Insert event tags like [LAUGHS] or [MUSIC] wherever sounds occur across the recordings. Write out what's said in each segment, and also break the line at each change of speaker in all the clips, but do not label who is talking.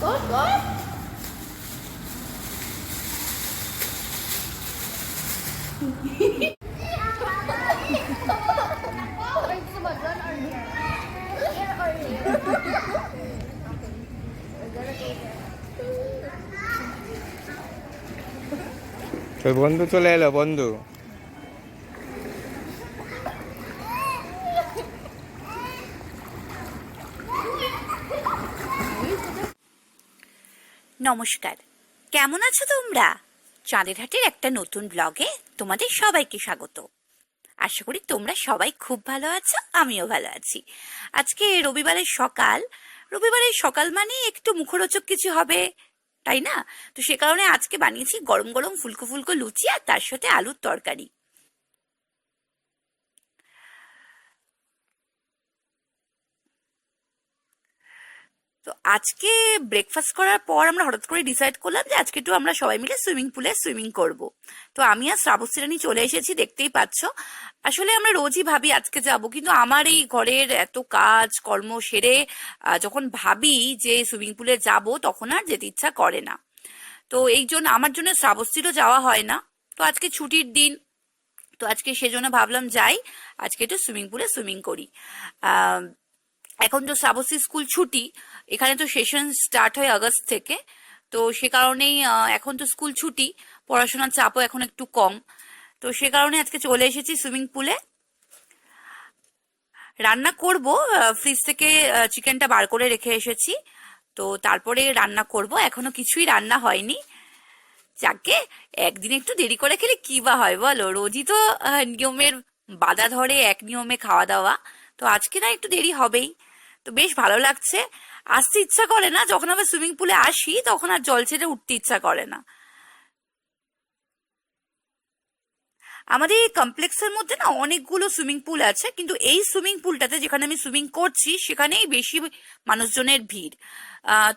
Good, good. Gusto ba doon or here? Here or here? Okay. We're gonna go there.
তোর বন্ধু চলে এলো বন্ধু
নমস্কার। কেমন আছো তোমরা? চাঁদের হাটের একটা নতুন ব্লগে তোমাদের সবাইকে স্বাগত। আশা করি তোমরা সবাই খুব ভালো আছো, আমিও ভালো আছি। আজকে রবিবারের সকাল। রবিবারের সকাল মানে একটু মুখরোচক কিছু হবে, তাই না? তো সে কারণে আজকে বানিয়েছি গরম গরম ফুলকো ফুলকো লুচি আর তার সাথে আলুর তরকারি। তো আজকে ব্রেকফাস্ট করার পর আমরা হঠাৎ করে ডিসাইড করলাম যে আজকে একটু আমরা সবাই মিলে সুইমিং পুলে সুইমিং করব। তো আমি আর শ্রাবস্তিরানি চলে এসেছি, দেখতেই পাচ্ছ। আসলে আমরা রোজই ভাবি আজকে যাব, কিন্তু আমার এই ঘরের এত কাজ, কর্ম সেরে যখন ভাবি যে সুইমিং পুলে যাব, তখন আর যেতে ইচ্ছা করে না। তো এই জন্য, আমার জন্য শ্রাবস্তিরও যাওয়া হয় না। তো আজকে ছুটির দিন, তো আজকে সেজন্য ভাবলাম যাই, আজকে একটু সুইমিং পুলে সুইমিং করি। এখন তো শ্রাবস্তী স্কুল ছুটি, এখানে তো সেশন স্টার্ট হয় আগস্ট থেকে, তো সে কারণেই এখন তো স্কুল ছুটি, পড়াশোনার চাপও এখন একটু কম। তো সে কারণে আজকে চলে এসেছি সুইমিং পুলে। রান্না করব ফ্রিজ থেকে চিকেনটা বার করে রেখে এসেছি, তো তারপরে রান্না করব, এখনও কিছুই রান্না হয়নি। যাকে, একদিন একটু দেরি করে খেলে কি বা হয় বলো, রোজই তো নিয়মের বাধা ধরে, এক নিয়মে খাওয়া দাওয়া তো আজকে না একটু দেরি হবেই। তো বেশ ভালো লাগছে। আসতে ইচ্ছা করে না, যখন আবার সুইমিং পুলে আসি, তখন আর জল ছেড়ে উঠতে ইচ্ছা করে না। আমাদের এই কমপ্লেক্সের মধ্যে না অনেকগুলো সুইমিং পুল আছে কিন্তু এই সুইমিং পুলটাতে যেখানে আমি সুইমিং করছি সেখানেই বেশি মানুষজনের ভিড়।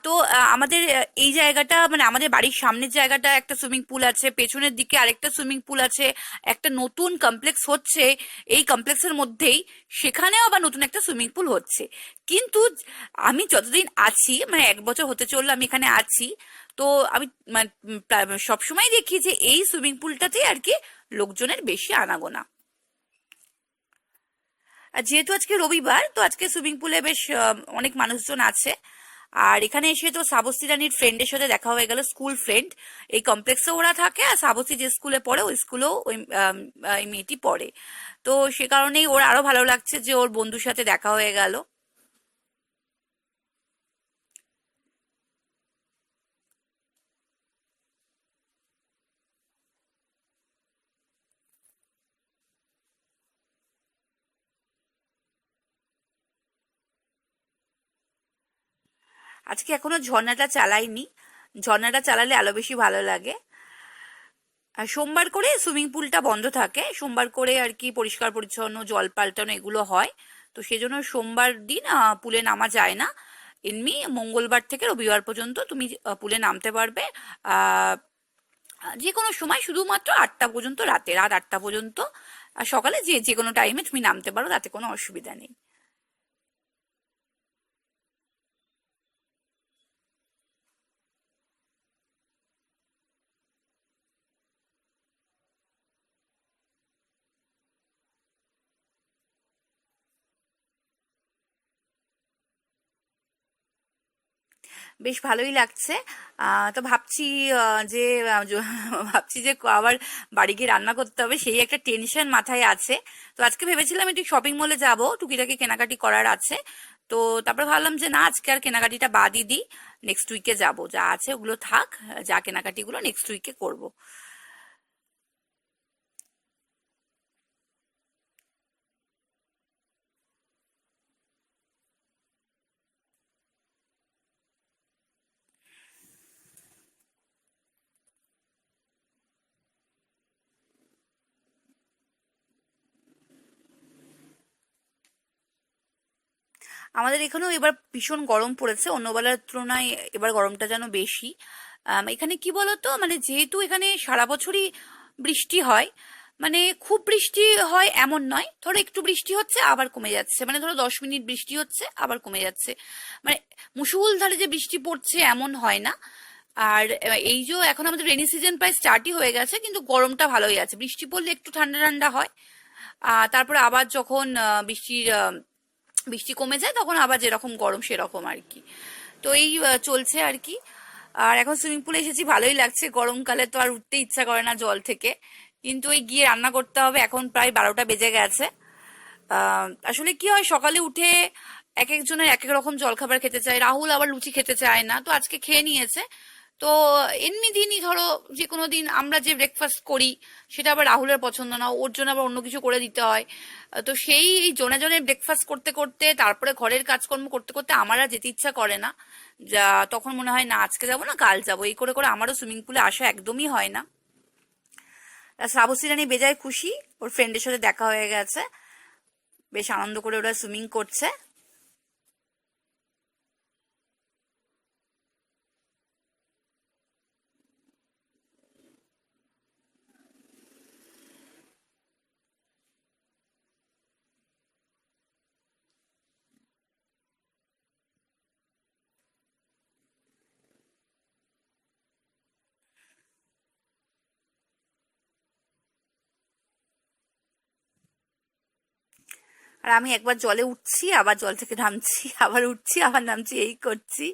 তো আমাদের এই জায়গাটা মানে আমাদের বাড়ির সামনের জায়গাটা একটা সুইমিং পুল আছে পেছনের দিকে আরেকটা সুইমিং পুল আছে একটা নতুন কমপ্লেক্স হচ্ছে এই কমপ্লেক্সের মধ্যেই সেখানেও আবার নতুন একটা সুইমিং পুল হচ্ছে। কিন্তু আমি যতদিন আছি মানে এক বছর হতে চলল আমি এখানে আছি তো আমি মানে, সবসময় দেখি যে এই সুইমিং পুলটাতেই আর কি লোকজনের বেশি আনাগোনা। আর যেহেতু আজকে রবিবার, তো আজকে সুইমিং পুলে বেশ অনেক মানুষজন আছে। আর এখানে এসে তো সাবস্তি রানীর ফ্রেন্ডের সাথে দেখা হয়ে গেল স্কুল ফ্রেন্ড এই কমপ্লেক্সে ওরা থাকে আর সাবস্তি যে স্কুলে পড়ে, ওই স্কুলেও ওই মেয়েটি পড়ে। তো সে কারণেই ওর আরও ভালো লাগছে যে ওর বন্ধুর সাথে দেখা হয়ে গেল। আজকে এখনও ঝর্ণাটা চালাইনি। ঝর্ণাটা চালালে আরও বেশি ভালো লাগে। আর সোমবার করে সুইমিং পুলটা বন্ধ থাকে। সোমবার করে আর কি পরিষ্কার পরিচ্ছন্ন, জল পাল্টানো এগুলো হয়। তো সেজন্য সোমবার দিন পুলে নামা যায় না। এমনি মঙ্গলবার থেকে রবিবার পর্যন্ত তুমি পুলে নামতে পারবে। যে কোনো সময় শুধুমাত্র আটটা পর্যন্ত রাতে, রাত আটটা পর্যন্ত। আর সকালে যে যে কোনো টাইমে তুমি নামতে পারো, তাতে কোনো অসুবিধা নেই। বেশ ভালোই লাগছে। তো ভাবছি যে [LAUGHS] ভাবছি যে আবার বাড়ি গিয়ে রান্না করতে হবে, সেই একটা টেনশন মাথায় আছে। তো আজকে ভেবেছিলাম একটু শপিং মলে যাব, টুকিটাকি কেনাকাটি করার আছে। তো তারপরে ভাবলাম যে, না, আজকে আর কেনাকাটিটা বাদই দিই নেক্সট উইকে যাব। যা আছে ওগুলো থাক, যা কেনাকাটিগুলো নেক্সট উইকে করব। আমাদের এখানেও এবার ভীষণ গরম পড়েছে। অন্যবেলার তুলনায় এবার গরমটা যেন বেশি। এখানে কি বলতো? মানে যেহেতু এখানে সারা বছরই বৃষ্টি হয় মানে খুব বৃষ্টি হয় এমন নয়। ধরো একটু বৃষ্টি হচ্ছে, আবার কমে যাচ্ছে। মানে ধরো দশ মিনিট বৃষ্টি হচ্ছে, আবার কমে যাচ্ছে। মানে মুসুলধারে যে বৃষ্টি পড়ছে এমন হয় না। আর এই যে এখন আমাদের রেনি সিজন প্রায় স্টার্টই হয়ে গেছে, কিন্তু গরমটা ভালোই আছে। বৃষ্টি পড়লে একটু ঠান্ডা ঠান্ডা হয়। তারপরে আবার যখন বৃষ্টির বৃষ্টি কমে যায়, তখন আবার যেরকম গরম সেরকম আর কি। তো এই চলছে আর কি। আর এখন সুইমিং পুলে এসেছি, ভালোই লাগছে। গরমকালে তো আর উঠতে ইচ্ছা করে না জল থেকে। কিন্তু ওই গিয়ে রান্না করতে হবে, এখন প্রায় বারোটা বেজে গেছে। আসলে কি হয়, সকালে উঠে এক একজনের এক এক রকম জলখাবার খেতে চায়। রাহুল আবার লুচি খেতে চায় না। তো আজকে খেয়ে নিয়েছে। তো এমনি দিনই ধরো যে কোনো দিন আমরা যে ব্রেকফাস্ট করি, সেটা আবার রাহুলের পছন্দ না, ওর জন্য আবার অন্য কিছু করে দিতে হয়। তো সেই এই জনে জনে ব্রেকফাস্ট করতে করতে, তারপরে ঘরের কাজকর্ম করতে করতে আমার আর যেতে ইচ্ছা করে না। যা তখন মনে হয়, না, আজকে যাব না, কাল যাব। এই করে করে আমারও সুইমিং পুলে আসা একদমই হয় না। শ্রাবসী রানী বেজায় খুশি, ওর ফ্রেন্ডের সাথে দেখা হয়ে গেছে। বেশ আনন্দ করে ওরা সুইমিং করছে। আর আমি একবার জলে উঠছি, আবার জল থেকে নামছি, [LAUGHS] আবার উঠছি, আবার নামছি, এই করছি।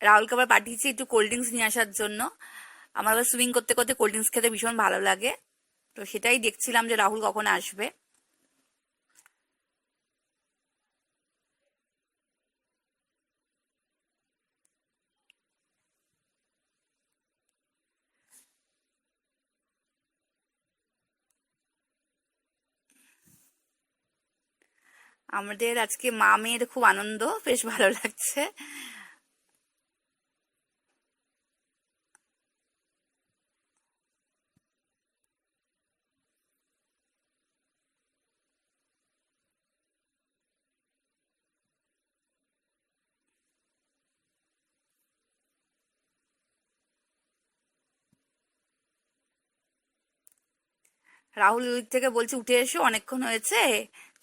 রাহুলকে আবার পাঠিয়েছি একটু কোল্ড ড্রিঙ্কস নিয়ে আসার জন্য। আমার আবার সুইমিং করতে করতে কোল্ড ড্রিঙ্কস খেতে ভীষণ ভালো লাগে। তো সেটাই দেখছিলাম যে রাহুল কখন আসবে। আমাদের আজকে মা মেয়ের খুব আনন্দ, বেশ ভালো লাগছে। রাহুল থেকে বলছি, উঠে এসো, অনেকক্ষণ হয়েছে।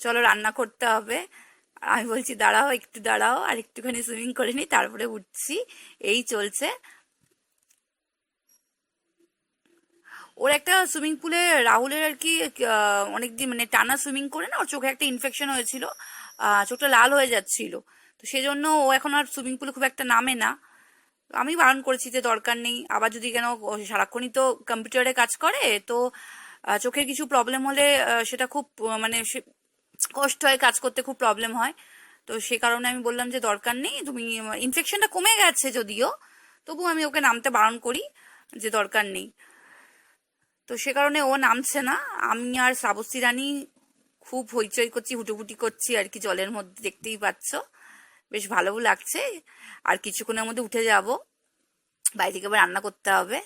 চলো রান্না করতে হবে। আমি বলছি, দাঁড়াও, একটু দাঁড়াও, আর একটুখানি সুইমিং করে নি, তারপরে উঠছি। এই চলছে। ওর একটা সুইমিং পুলে রাহুলের আর কি অনেকদিন মানে টানা সুইমিং করে না, ওর চোখে একটা ইনফেকশন হয়েছিল চোখটা লাল হয়ে যাচ্ছিল। তো সেজন্য ও এখন আর সুইমিং পুলে খুব একটা নামে না। আমি বারণ করেছি যে দরকার নেই, আবার যদি কেন সারাক্ষণই তো কম্পিউটারে কাজ করে, তো চোখের কিছু প্রবলেম হলে সেটা খুব মানে কষ্ট হয় কাজ করতে খুব প্রবলেম হয়। তো সে কারণে আমি বললাম যে, দরকার নেই, তুমি ইনফেকশনটা কমে গেছে যদিও তবু আমি ওকে নামতে বারণ করি যে, দরকার নেই। তো সে কারণে ও নামছে না। আমি আর শ্রাবস্তী রানী খুব হইচই করছি, হুটোপুটি করছি আর কি, জলের মধ্যে দেখতেই পাচ্ছ। বেশ ভালোও লাগছে। আর কিছুক্ষণের মধ্যে উঠে যাব। বাইরে থেকে আবার রান্না করতে হবে।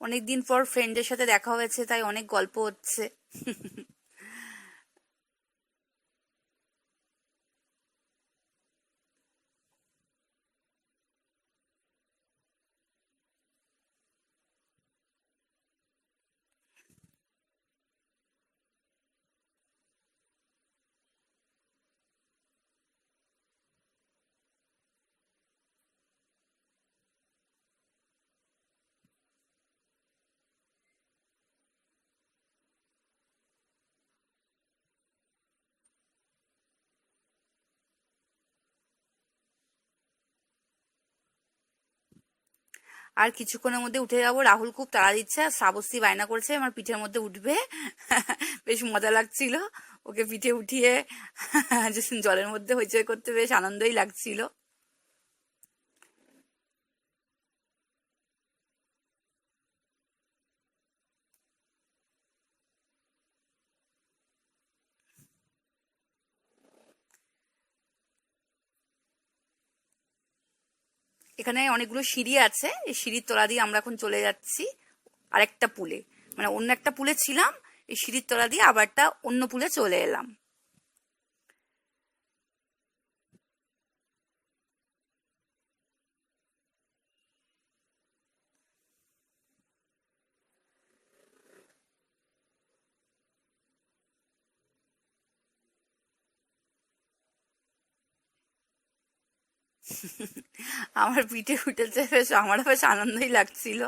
অনেকদিন পর ফ্রেন্ডের সাথে দেখা হয়েছে তাই অনেক গল্প হচ্ছে। [LAUGHS] আর কিছুক্ষণের মধ্যে উঠে যাব। রাহুল খুব তাড়া দিচ্ছে আর শ্রাবস্তী বায়না করছে, আমার পিঠের মধ্যে উঠবে। [LAUGHS] বেশ মজা লাগছিল। ওকে পিঠে উঠিয়ে [LAUGHS] জলের মধ্যে হইচই করতে বেশ আনন্দই লাগছিল। এখানে অনেকগুলো সিঁড়ি আছে। এই সিঁড়ির তলা দিয়ে আমরা এখন চলে যাচ্ছি আরেকটা পুলে। মানে অন্য একটা পুলে ছিলাম, এই সিঁড়ির তলা দিয়ে আবারটা অন্য পুলে চলে এলাম। আমার পিঠে উঠেছে বেশ আমারও বেশ আনন্দই লাগছিল।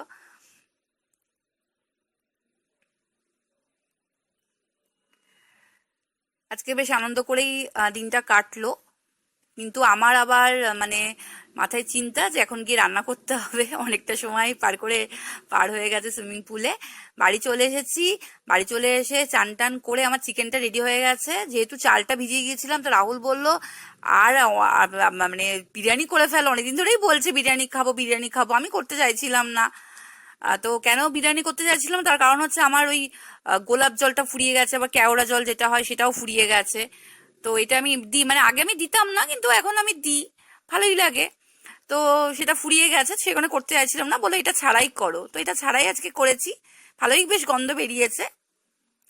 আজকে বেশ আনন্দ করেই দিনটা কাটলো। কিন্তু আমার আবার মানে মাথায় চিন্তা যে এখন গিয়ে রান্না করতে হবে। [LAUGHS] অনেকটা সময় পার করে পার হয়ে গেছে সুইমিং পুলে। বাড়ি চলে এসেছি। বাড়ি চলে এসে চান টান করে আমার চিকেনটা রেডি হয়ে গেছে। যেহেতু চালটা ভিজিয়ে গিয়েছিলাম, তো রাহুল বলল, আর মানে বিরিয়ানি করে ফেলো। অনেকদিন ধরেই বলছে, বিরিয়ানি খাব বিরিয়ানি খাব। আমি করতে চাইছিলাম না। তো কেন বিরিয়ানি করতে চাইছিলাম? তার কারণ হচ্ছে আমার ওই গোলাপ জলটা ফুরিয়ে গেছে, আবার কেওড়া জল যেটা হয় সেটাও ফুরিয়ে গেছে। তো এটা আমি দিই মানে আগে আমি দিতাম না, কিন্তু এখন আমি দিই ভালোই লাগে। তো সেটা ফুরিয়ে গেছে সেখানে করতে চাইছিলাম না, বলে এটা ছাড়াই করো। তো এটা ছাড়াই আজকে করেছি। ভালোই বেশ গন্ধ বেরিয়েছে।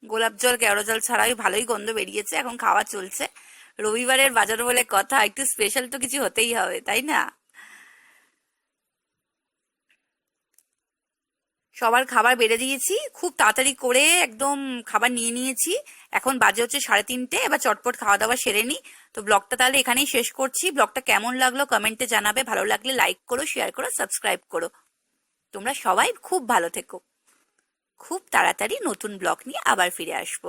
গোলাপ জল, কেওড়া জল ছাড়াই ভালোই গন্ধ বেরিয়েছে, এখন খাওয়া চলছে। রবিবারের বাজার বলে কথা, একটু স্পেশাল তো কিছু হতেই হবে, তাই না? সবার খাবার বেড়ে দিয়েছি। খুব তাড়াতাড়ি করে একদম খাবার নিয়ে নিয়েছি। এখন বাজে হচ্ছে সাড়ে তিনটে। এবার চটপট খাওয়া দাওয়া সেরে নি তো ব্লগটা তাহলে এখানেই শেষ করছি। ব্লগটা কেমন লাগল কমেন্টে জানাবে। ভালো লাগলে লাইক করো, শেয়ার করো, সাবস্ক্রাইব করো। তোমরা সবাই খুব ভালো থেকো। খুব তাড়াতাড়ি নতুন ব্লগ নিয়ে আবার ফিরে আসব।